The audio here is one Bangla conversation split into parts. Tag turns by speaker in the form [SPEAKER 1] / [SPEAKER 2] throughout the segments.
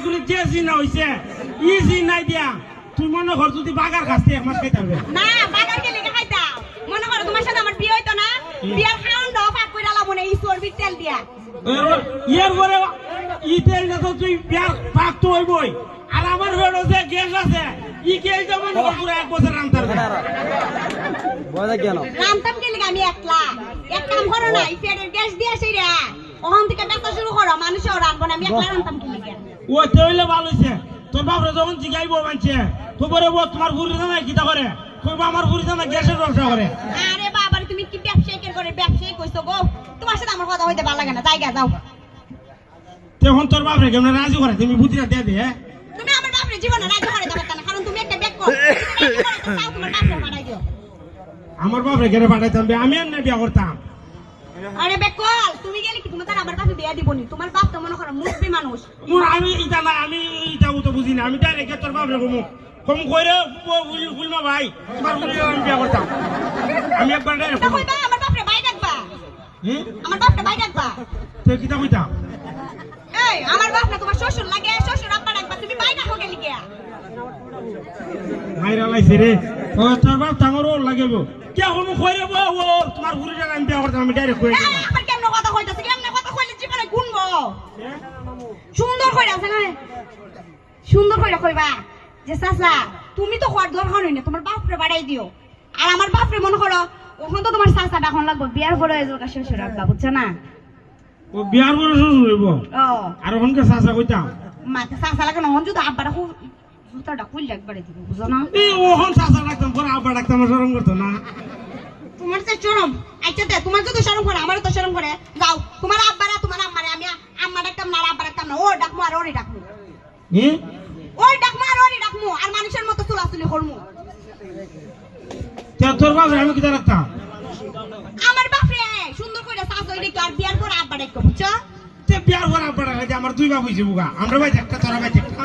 [SPEAKER 1] যে জিনা হইছে ই জিনাই দিয়া তুই মনে কর যদি বাগার খাস্তে এক মাস খাইতে হবে
[SPEAKER 2] না বাগান কে লেগে খাইতাম মনে করো তোমার সাথে আমার বিয়ে হইতো না? বিয়ার দাও পাক করে আলা মনে এই চর্বির তেল দিয়া।
[SPEAKER 1] ইয়ের পরে ই তেল না তো তুই বিয়ার পাক তো হইবই। আর আমার বেড়ো যে গ্যাস আছে ই গ্যাস যেমন পুরো এক বছর আনতে পারবে
[SPEAKER 3] কেন?
[SPEAKER 2] রামতাম কে আমি একলা। এক কাম করো না এই পেটের গ্যাস দিয়া সেই রে ওখান থেকে ব্যবসা শুরু করো মানুষও রাখব না আমি একলা রামতাম কি লেগে
[SPEAKER 1] ও তৈলে ভালো তোর বাপরে যখন জিগাইবো মানছে তো ও তোমার ঘুরি জানা কিতা করে? কইবা আমার ঘুরি জানা গ্যাসের ব্যবসা করে।
[SPEAKER 2] আরে বাবা তুমি কি করে? ব্যবসায়ী কইছো গো। তোমার সাথে আমার কথা হইতে ভালো লাগে না। জায়গা যাও।
[SPEAKER 1] তখন তোর বাপরে কেমন রাজি করে? তুমি বুদ্ধিটা দিয়ে দে হ্যাঁ?
[SPEAKER 2] তুমি আমার বাপরে জীবনে রাজি করে দেবে না কারণ তুমি একটা ব্যাগ করো। তোমার বাপরে বাড়াই দিও।
[SPEAKER 1] আমার বাপরে কেন পাঠাইতাম বে? আমি এমনি বিয়া করতাম।
[SPEAKER 2] আরে বেকল তুমি গেলে কি? তোমার আমার বাপে বিয়া দিবনি? তোমার বাপ তো মনে করো মুসলি মানুষ।
[SPEAKER 1] মোর আমি ইটা না আমি ইটা তো বুঝি না। আমি ডাইরেক্ট তোর বাপরে কমু কম কইরে বুঝমা ভাই। তোমার বুঝি আমি বিয়া করতাম আমি একবার ডাইরেক্ট
[SPEAKER 2] কইবা? আমার বাপরে বাই ডাকবা।
[SPEAKER 1] হ্যাঁ
[SPEAKER 2] আমার বাপরে বাই ডাকবা।
[SPEAKER 1] তুই কিতা কইতাম
[SPEAKER 2] এই আমার বাপ না তোমার শ্বশুর লাগে শ্বশুর আব্বা ডাকবা। তুমি বাই ডাকো গেলি গিয়া
[SPEAKER 1] মাইরা লাইছে রে ও তোর বাপ তাঙ্গর ওর লাগিব। কে কমু কইরে বো ও তোমার বুড়ি টাকা আমি বিয়া করতাম আমি ডাইরেক্ট কইরে
[SPEAKER 2] এই, আবার কেমন কথা কইতাছে কেমন কথা কইলে জীবনে গুনবো সুন্দর কইরা আছে না সুন্দর কইরা কইবা যে চাচা তুমি তো হওয়ার দরকার হই না তোমার বাপরে বাড়াই দিও আর আমার বাপরে মনে করো ওখান তো তোমার চাচা ডাকন লাগবো বিয়ার পরে এজোর কাছে শ্বশুর আব্বা বুঝছ না?
[SPEAKER 1] ও বিয়ার বড় শ্বশুর হইব আর ওখানকে চাচা কইতাম
[SPEAKER 2] মাকে চাচা লাগে না যদি আব্বাটা খুব জুতাটা খুললে একবারে দিব বুঝো না?
[SPEAKER 1] এই ডাকতাম পরে আব্বা ডাকতাম শরম করতো না।
[SPEAKER 2] তোমার যে শরম। আচ্ছা তে তোমার যদি শরম করে আমারও তো শরম করে। যাও তোমার আব্বারা তোমার আম্মারে আমি আম্মা ডাকতাম না আর আব্বা ডাকতাম না। ও ডাকমু আর ওরই ডাকমু।
[SPEAKER 1] হ্যাঁ
[SPEAKER 2] ওই ডাকমু আর ওরই ডাকমু। আর মানুষের মতো চুলাচুলি করমু।
[SPEAKER 1] তে তোর বাপরে আমি কিতা রাখতাম?
[SPEAKER 2] আমার বাপরে সুন্দর করে চাষ হয়ে দেখো আর বিয়ার পর আব্বা ডাকো বুঝছ?
[SPEAKER 1] তে বিয়ার পর আব্বা ডাকাইতে আমার দুই বাপ হইছে বুগা। আমরা ভাই একটা তোরা ভাই একটা।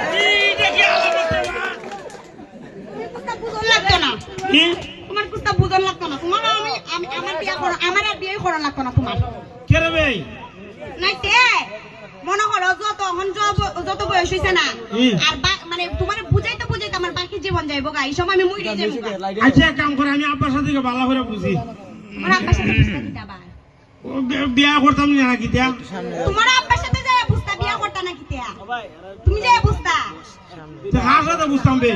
[SPEAKER 2] বুঝন লাগতো না।
[SPEAKER 1] কি?
[SPEAKER 2] তোমার কুস্তা বুঝন লাগতো না। তোমার আমি আমি আমার বিয়া করো আমার আর বিয়ে করো লাগতো না তোমার।
[SPEAKER 1] কে রে ভাই?
[SPEAKER 2] নাই তে। মনে করো যত এখন যত বয়স হয়েছে না। আর মানে তোমার বুঝাইতে বুঝাইতে আমার বাকি জীবন যাইব গা। এই সময় আমি মরে যাইব
[SPEAKER 1] আচ্ছা এক কাম করে আমি আব্বার সাথে ভালো করে বুঝি।
[SPEAKER 2] আমার আব্বার সাথে বুঝতে দিতে আবার।
[SPEAKER 1] ও বি- বিয়া করতাম না নাকি তিয়া
[SPEAKER 2] তোমার তুমি যাই বুঝতা?
[SPEAKER 1] তে কার সাথে বুঝতাম বে?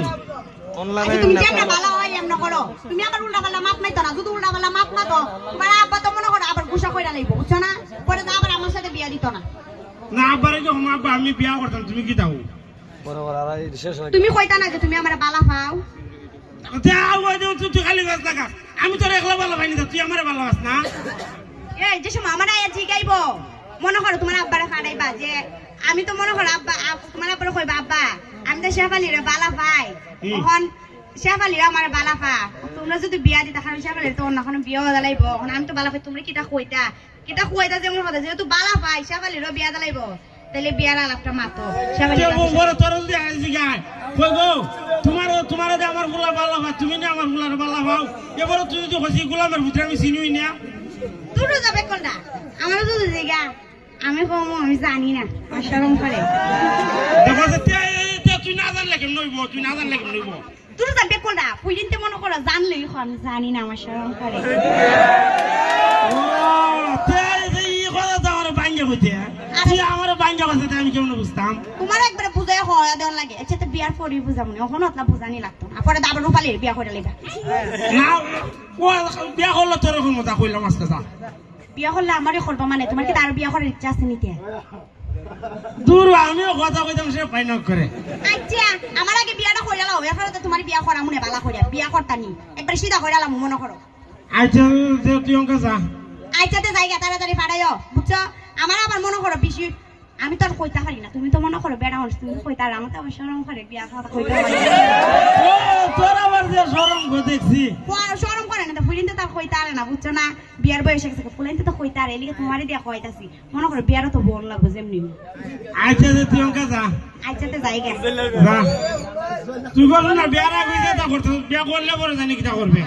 [SPEAKER 2] আচ্ছা, তুমি যেমন ভালো হয় এমন করো। তুমি আমার উল্টা পাল্লা মাপ নাই তো না। যদি উল্টা পাল্লা মাপ না তো তোমার আব্বা তো মনে করো আবার গুসা কইরা লাইব বুঝছ না? পরে তো আবার আমার সাথে বিয়া দিত না।
[SPEAKER 1] না আব্বারে যখন আব্বা আমি বিয়া করতাম তুমি কি দাও?
[SPEAKER 3] বড় আর এই শেষ হয়
[SPEAKER 2] তুমি কইতা না যে তুমি আমার বালা পাও?
[SPEAKER 1] তে আউয়া দেও তুই খালি গাছ লাগা আমি তোর একলা ভালো পাইনি তুই আমারে ভালো বাস না?
[SPEAKER 2] এই যে সময় আমার আয়া জিগাইব মনে করো তোমার আব্বারে ফাড়াইবা যে আমি তো মনে করো আব্বা আব- তোমার আব্বারে কইবা আব্বা আমি তো শেফালিরে বালা পাই। তখন শেফালিরা আমার বালা পা। তোমরা যদি বিয়া দিতা খান শেফালির তো অন্য কোনো বিয়া দালাইব আমি তো বালা পাই তোমরা কিটা কইতা? কিটা কইতা যেমন কথা যেহেতু বালা পাই শেফালিরও বিয়া দালাইব তাহলে বিয়ার আলাপটা মাতো।
[SPEAKER 1] তে তোমার আমারগুলা ভালো হয় তুমি না আমারগুলার ভালো হও। এবারে তুই যদি হসি গোলামের ভিতরে আমি চিনুই না।
[SPEAKER 2] দুটো যাবে কোনটা? আমার যদি জিগা আমি কম আমি জানি না। অসরম করে।
[SPEAKER 1] তুই না জানলে কেন নইব তুই না জানলে কেন নইব
[SPEAKER 2] তুই যাবে কোনটা পুইদিনতে মনে করো জানলেই আমি জানি না আমার শরম করে।
[SPEAKER 1] ও তে যে ই কথা তো আমার বাঙ্গা হইতে তুই আমার বাঙ্গা হইতে আমি কেমন বুঝতাম?
[SPEAKER 2] তোমার একবারে বুঝাই হওয়া দেওয়ার লাগে। আচ্ছা তো বিয়ার পরই বুঝাবো না ওখানে অতলা বুঝানি লাগতো। না পরে দাবার রূপালির বিয়া করে লেগা।
[SPEAKER 1] না বিয়া করলে তোর মজা কইলাম আজকে যা।
[SPEAKER 2] বিয়া করলে আমারই করব মানে? তোমার কি তার বিয়া করার ইচ্ছা আছে নিতে
[SPEAKER 1] দূর আমিও কথা কইতাম সে করে।
[SPEAKER 2] আচ্ছা আমার আগে বিয়াটা লাও। এরপরে তো তোমার বিয়া করা মনে বালা করিয়া বিয়া করতা নি। একবার সিধা করে লাম মনে করো।
[SPEAKER 1] আচ্ছা তে তুই অঙ্কা যা।
[SPEAKER 2] আচ্ছা তে তাড়াতাড়ি বুঝছ? আমার আবার মনে করো বেশি আমি তো আর কইতে পারি না। তুমি তো মনে করো বেড়া মানুষ তুমি কইতা আর আমার তো অবশ্য সরম করে বিয়া খাওয়া কইতে পারি
[SPEAKER 1] ও তোর আবার যে সরম গো দেখছি
[SPEAKER 2] সরম করে না তো ফুলিনতে তার কইতে আরে না বুঝছ না? বিয়ার বয়স গেছে ফুলাইতে তো কইতে আরে এলিগে তোমারই দিয়া কইতাছি মনে করো বিয়ারও তো বোন লাগবে যেমনি
[SPEAKER 1] আচ্ছা যে তুই অঙ্কা যা।
[SPEAKER 2] আইচাতে যাই গেছে।
[SPEAKER 1] তুই বল না বিয়ার আগে যা করতে বিয়া করলে পরে জানি কি করবে